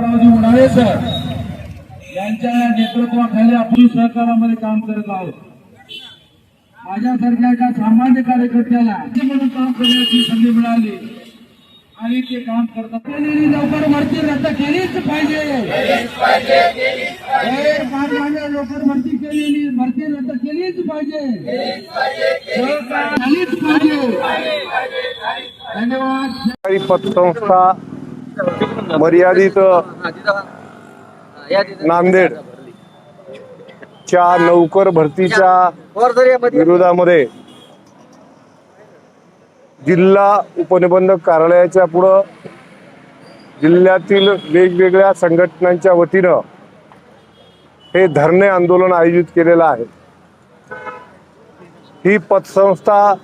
तुकारामजी उन्हाळे sir यांच्या नेतृत्वाखाली आपण सहकारामध्ये काम करत आहोत. माझ्यासारख्या एका सामान्य कार्यकर्त्याला म्हणून काम करण्याची संधी मिळाली. आणि ते काम करतात. लवकर भरती रद्द केलीच पाहिजे. लवकर भरती केलेली भरती रद्द केलीच पाहिजे. झालीच पाहिजे. धन्यवाद. सरकारी पतसंस्था मर्यादित नांदेड. च्या नौकर भरतीच्या विरोधामध्ये जिल्हा उपनिबंधक कार्यालयाच्या पुढं जिल्ह्यातील वेगवेगळ्या संघटनांच्या वतीनं हे धरणे आंदोलन आयोजित केलेलं आहे. ही पतसंस्था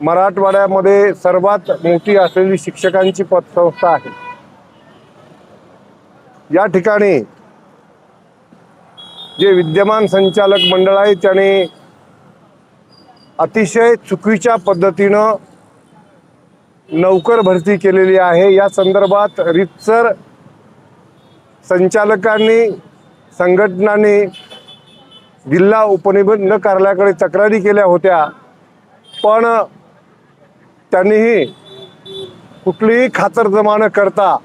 मराठवाड्यामध्ये सर्वात मोठी असलेली शिक्षकांची पतसंस्था आहे. या ठिकाणी जे विद्यमान संचालक मंडळ आहे त्याने अतिशय चुकीच्या पद्धतीनं नौकर भरती केलेली आहे. या संदर्भात रितसर संचालकांनी संघटनांनी जिल्हा उपनिबंधक कार्यालयाकडे तक्रारी केल्या होत्या. पण त्यांनीही कुठलीही खातरजमा न करता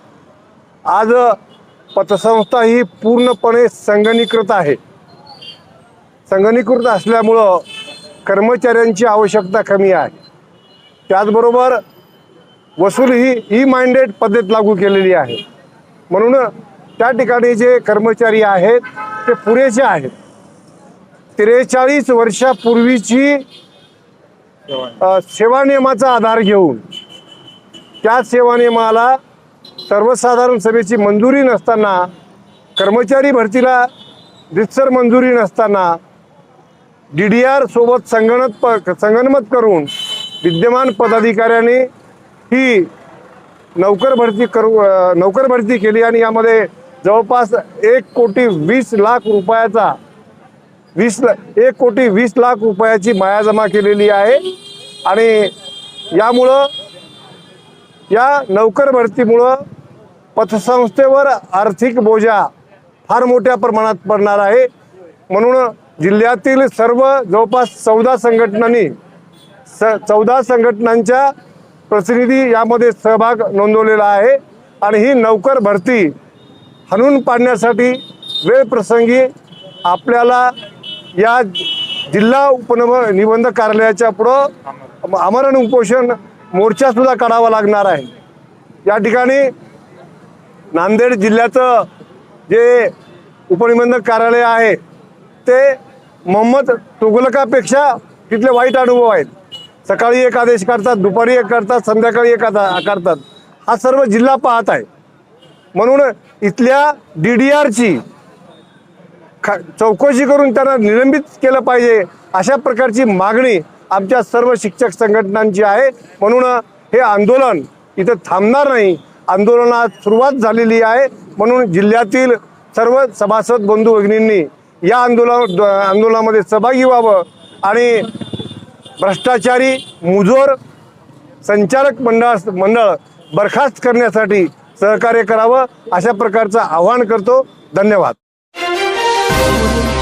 आज पतसंस्था ही पूर्णपणे संगणीकृत आहे. संगणीकृत असल्यामुळं कर्मचाऱ्यांची आवश्यकता कमी आहे. त्याचबरोबर वसूल ही ई माइंडेड पद्धत लागू केलेली आहे. म्हणून त्या ठिकाणी जे कर्मचारी आहेत ते पुरेसे आहेत. त्रेचाळीस वर्षापूर्वीची सेवा नियमाचा आधार घेऊन त्या सेवा नियमाला सर्वसाधारण सभेची मंजुरी नसताना कर्मचारी भरतीला रितसर मंजुरी नसताना डी डी आर सोबत संगणक प संगणमत करून विद्यमान पदाधिकाऱ्यांनी ही नौकर भरती करू नोकर नौकर भरती केली आणि यामध्ये जवळपास एक कोटी वीस लाख रुपयाचा वीस एक कोटी वीस लाख रुपयाची माया जमा केलेली आहे. आणि यामुळं या नौकर भरतीमुळं पथसंस्थेवर आर्थिक बोजा फार मोठ्या प्रमाणात पडणार आहे. म्हणून जिल्ह्यातील सर्व जवळपास चौदा संघटनांनी स चौदा संघटनांच्या प्रतिनिधी यामध्ये सहभाग नोंदवलेला आहे. आणि ही नौकर भरती हणून पाडण्यासाठी वेळ प्रसंगी आपल्याला या जिल्हा उपनब निबंधक कार्यालयाच्या पुढं आमरण उपोषण मोर्चा सुद्धा काढावा लागणार आहे. या ठिकाणी नांदेड जिल्ह्याचं जे उपनिबंधक कार्यालय आहे ते मोहम्मद तुगलकापेक्षा तिथले वाईट अनुभव आहेत. सकाळी एक आदेश करतात दुपारी एक करतात संध्याकाळी एक करतात हा सर्व जिल्हा पाहत आहे. म्हणून इथल्या डी डी आरची ख चौकशी करून त्यांना निलंबित केलं पाहिजे. अशा प्रकारची मागणी आमच्या सर्व शिक्षक संघटनांची आहे. म्हणून हे आंदोलन इथं थांबणार नाही. आंदोलनात सुरुवात झालेली आहे. म्हणून जिल्ह्यातील सर्व सभासद बंधू भगिनींनी या आंदोलन आंदोलनामध्ये सहभागी व्हावं आणि भ्रष्टाचारी मुजोर संचालक मंडळ मंडळ बरखास्त करण्यासाठी सहकार्य करावं अशा प्रकारचं आवाहन करतो. धन्यवाद. Thank you.